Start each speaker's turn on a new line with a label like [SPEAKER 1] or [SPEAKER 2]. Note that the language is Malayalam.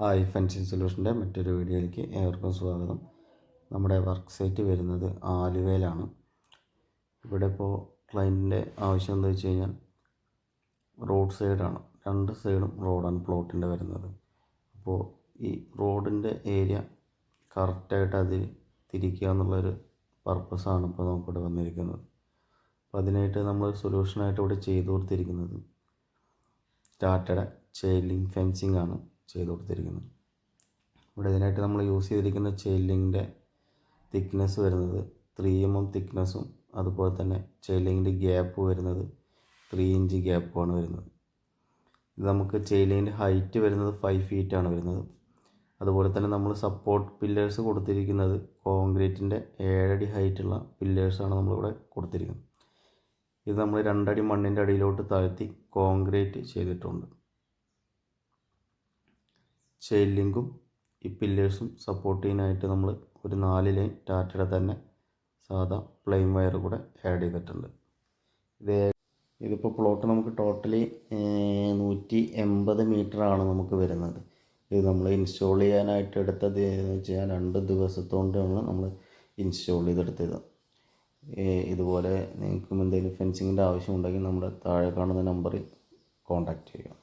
[SPEAKER 1] ഹായ് ഫെൻസിങ് സൊല്യൂഷന്റെ മറ്റൊരു വീഡിയോയിലേക്ക് ഏവർക്കും സ്വാഗതം. നമ്മുടെ വർക്ക് സൈറ്റ് വരുന്നത് ആലുവയിലാണ്. ഇവിടെ ഇപ്പോൾ ക്ലയന്റിന്റെ ആവശ്യം എന്താ വെച്ച് കഴിഞ്ഞാൽ റോഡ് സൈഡാണ് രണ്ട് സൈഡും റോഡാണ് പ്ലോട്ടിന്റെ വരുന്നത്. അപ്പോൾ ഈ റോഡിന്റെ ഏരിയ കറക്റ്റായിട്ട് അതിൽ തിരിക്കുക എന്നുള്ളൊരു പർപ്പസാണ് ഇപ്പോൾ നമുക്കിവിടെ വന്നിരിക്കുന്നത്. അപ്പോൾ അതിനായിട്ട് നമ്മൾ സൊല്യൂഷനായിട്ട് ഇവിടെ ചെയ്തു കൊടുത്തിരിക്കുന്നത് ചെയിൻ ലിങ്ക് ഫെൻസിങ് ആണ്. ചെയ്ത് കൊടുത്തിരിക്കുന്നത് ഇവിടെ ഇതിനായിട്ട് നമ്മൾ യൂസ് ചെയ്തിരിക്കുന്ന ചെയിലിങ്ങിന്റെ തിക്നെസ് വരുന്നത് ത്രീ എം എം തിക്നെസ്സും അതുപോലെ തന്നെ ചെയിലിങ്ങിന്റെ ഗ്യാപ്പ് വരുന്നത് ത്രീ ഇഞ്ച് ഗ്യാപ്പുമാണ് വരുന്നത്. ഇത് നമുക്ക് ചെയിലിങ്ങിന്റെ ഹൈറ്റ് വരുന്നത് ഫൈവ് ഫീറ്റ് ആണ് വരുന്നത്. അതുപോലെ തന്നെ നമ്മൾ സപ്പോർട്ട് പില്ലേഴ്സ് കൊടുത്തിരിക്കുന്നത് കോൺക്രീറ്റിന്റെ ഏഴടി ഹൈറ്റുള്ള പില്ലേഴ്സാണ് നമ്മളിവിടെ കൊടുത്തിരിക്കുന്നത്. ഇത് നമ്മൾ രണ്ടടി മണ്ണിന്റെ അടിയിലോട്ട് താഴ്ത്തി കോൺക്രീറ്റ് ചെയ്തിട്ടുണ്ട്. ചെയിൻ ലിങ്കും ഈ പില്ലേഴ്സും സപ്പോർട്ട് ചെയ്യാനായിട്ട് നമ്മൾ ഒരു നാല് ലൈൻ ടാറ്റയുടെ തന്നെ സാധാ പ്ലെയിൻ വയർ കൂടെ ആഡ് ചെയ്തിട്ടുണ്ട്. ഇത് ഇതിപ്പോൾ പ്ലോട്ട് നമുക്ക് ടോട്ടലി നൂറ്റി എൺപത് ആണ് നമുക്ക് വരുന്നത്. ഇത് നമ്മൾ ഇൻസ്റ്റാൾ ചെയ്യാനായിട്ട് എടുത്തത് എന്ന് വെച്ചാൽ രണ്ട് ദിവസത്തോണ്ടാണ് നമ്മൾ ഇൻസ്റ്റാൾ ചെയ്തെടുത്തത്. ഇതുപോലെ നിങ്ങൾക്കും എന്തെങ്കിലും ഫെൻസിങ്ങിന്റെ ആവശ്യമുണ്ടെങ്കിൽ നമ്മുടെ താഴെ കാണുന്ന നമ്പറിൽ കോൺടാക്റ്റ് ചെയ്യുക.